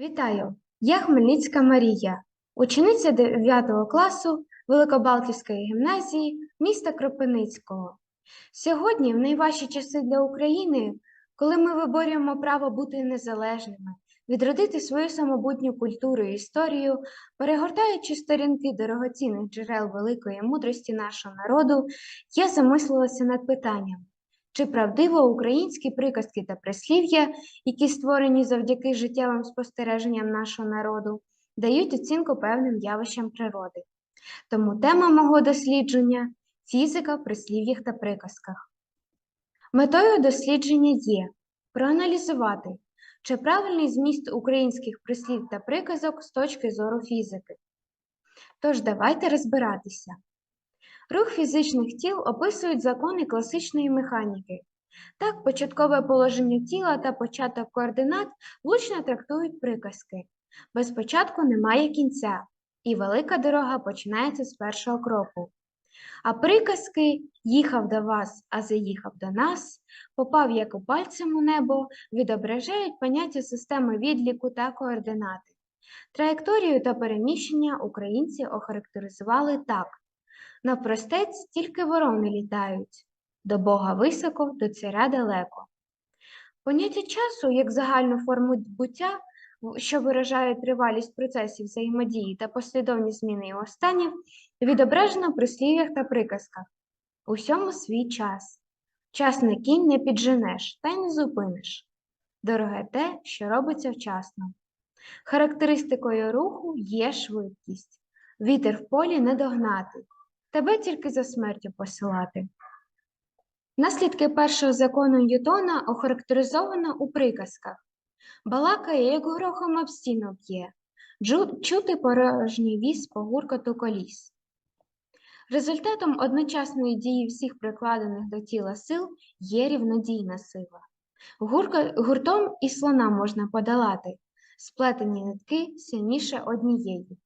Вітаю! Я Хмельницька Марія, учениця 9 класу Великобалтівської гімназії міста Кропивницького. Сьогодні, в найважчі часи для України, коли ми виборюємо право бути незалежними, відродити свою самобутню культуру і історію, перегортаючи сторінки дорогоцінних джерел великої мудрості нашого народу, я замислилася над питанням, чи правдиво українські приказки та прислів'я які створені завдяки життєвим спостереженням нашого народу, дають оцінку певним явищам природи. Тому тема мого дослідження фізика в прислів'ях та приказках. Метою дослідження є проаналізувати, чи правильний зміст українських прислів та приказок з точки зору фізики. Тож давайте розбиратися. Рух фізичних тіл описують закони класичної механіки, так, початкове положення тіла та початок координат влучно трактують приказки. Без початку немає кінця, і велика дорога починається з першого кроку. А приказки їхав до вас, а заїхав до нас, попав як у пальцем у небо, відображають поняття системи відліку та координати. Траєкторію та переміщення українці охарактеризували так: навпростець тільки ворони літають до Бога високо, до царя далеко. Поняття часу як загальну форму буття, що виражає тривалість процесів взаємодії та послідовність зміни його станів, відображено в прислів'ях та приказках. Усьому свій час. Час не кінь не підженеш та й не зупиниш. Дороге те, що робиться вчасно. Характеристикою руху є швидкість. Вітер в полі не догнати, тебе тільки за смертю посилати. Наслідки першого закону Ньютона охарактеризовано у приказках. Балакає, як грохом об стіну б'є, чути порожній віз по гуркоту коліс. Результатом одночасної дії всіх прикладених до тіла сил є рівнодійна сила. Гурка, гуртом і слона можна подолати, сплетені нитки сильніше однієї.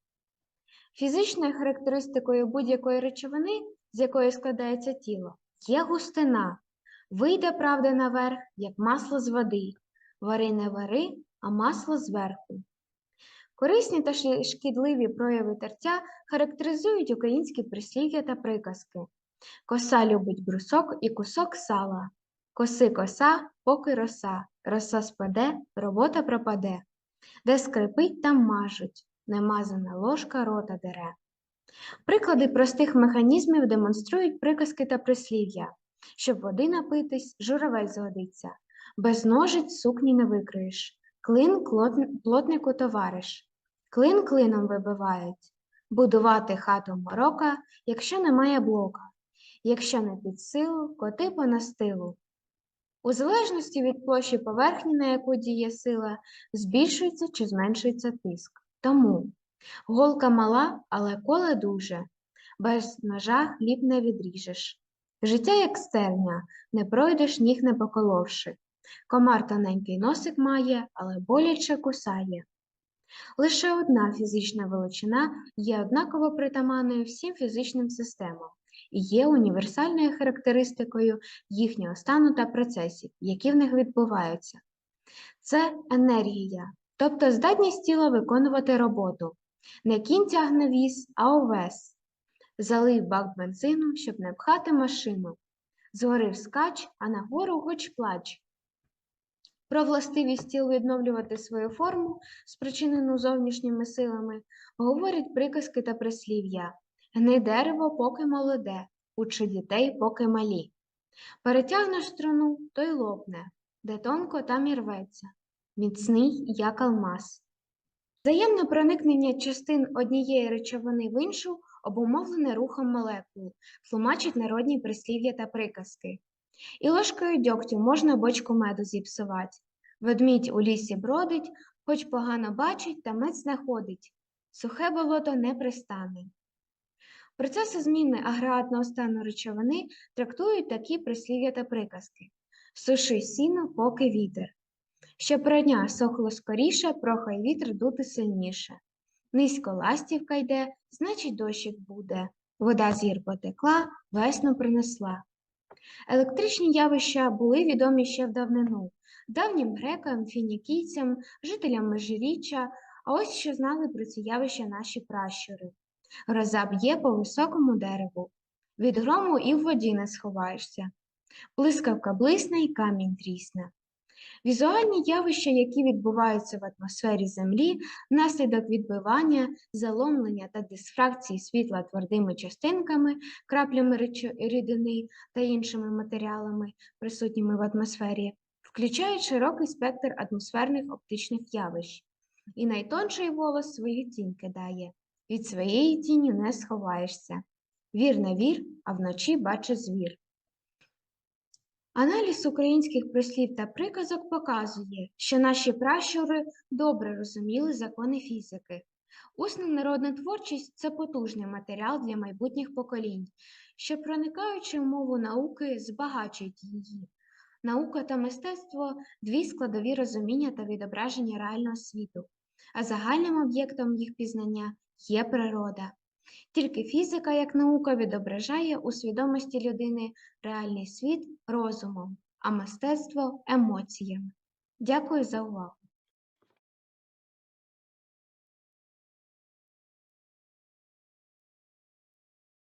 Фізичною характеристикою будь-якої речовини, з якої складається тіло, є густина. Вийде правда наверх, як масло з води. Вари не вари, а масло зверху. Корисні та шкідливі прояви тертя характеризують українські прислів'я та приказки. Коса любить брусок і кусок сала. Коси коса, поки роса. Роса спаде, робота пропаде. Де скрипить, там мажуть, немазана ложка рота дере. Приклади простих механізмів демонструють приказки та прислів'я. Щоб води напитись, журавель згодиться. Без ножиць сукні не викриєш. Клин плотнику товариш. Клин клином вибивають. Будувати хату морока, якщо немає блока. Якщо не під силу, коти по настилу. У залежності від площі поверхні, на яку діє сила, збільшується чи зменшується тиск. Тому голка мала, але коле дуже. Без ножа хліб не відріжеш. Життя як стерня, не пройдеш ніг не поколовши. Комар тоненький носик має, але боляче кусає. Лише одна фізична величина є однаково притаманною всім фізичним системам і є універсальною характеристикою їхнього стану та процесів, які в них відбуваються. Це енергія, тобто здатність тіла виконувати роботу. Не кінь тягне віз, а овес. Залив бак бензину, щоб не пхати машину. Згорив скач, а нагору хоч плач. Про властивість тіл відновлювати свою форму, спричинену зовнішніми силами, говорять приказки та прислів'я. Гни дерево, поки молоде, учи дітей, поки малі. Перетягнеш струну, то й лопне, де тонко, там і рветься, міцний, як алмаз. Взаємне проникнення частин однієї речовини в іншу обумовлене рухом молекул, тлумачать народні прислів'я та приказки. І ложкою дьогтю можна бочку меду зіпсувати. Ведмідь у лісі бродить, хоч погано бачить, та мець знаходить. Сухе болото не пристане. Процеси зміни агрегатного стану речовини трактують такі прислів'я та приказки. Суши сіно, поки вітер. Щоб родня сохло скоріше, прохай вітер дути сильніше. Низько ластівка йде, значить дощик буде. Вода з гір потекла, весну принесла. Електричні явища були відомі ще в давнину. давнім грекам, фінікійцям, жителям Межиріччя, а ось що знали про ці явища наші пращури. Гроза б'є по високому дереву, від грому і в воді не сховаєшся. Блискавка блисне і камінь трісне. Візуальні явища, які відбуваються в атмосфері Землі внаслідок відбивання, заломлення та дисфракції світла твердими частинками, краплями рідини та іншими матеріалами, присутніми в атмосфері, включають широкий спектр атмосферних оптичних явищ. І найтонший волос свою тінь кидає. Від своєї тіні не сховаєшся. Вір на вір, а вночі бачить звір. Аналіз українських прислів та приказок показує, що наші пращури добре розуміли закони фізики. Усна народна творчість це потужний матеріал для майбутніх поколінь, що, проникаючи в мову науки, збагачують її. Наука та мистецтво дві складові розуміння та відображення реального світу, а загальним об'єктом їх пізнання є природа. Тільки фізика як наука відображає у свідомості людини реальний світ розумом, а мистецтво емоціями. Дякую за увагу!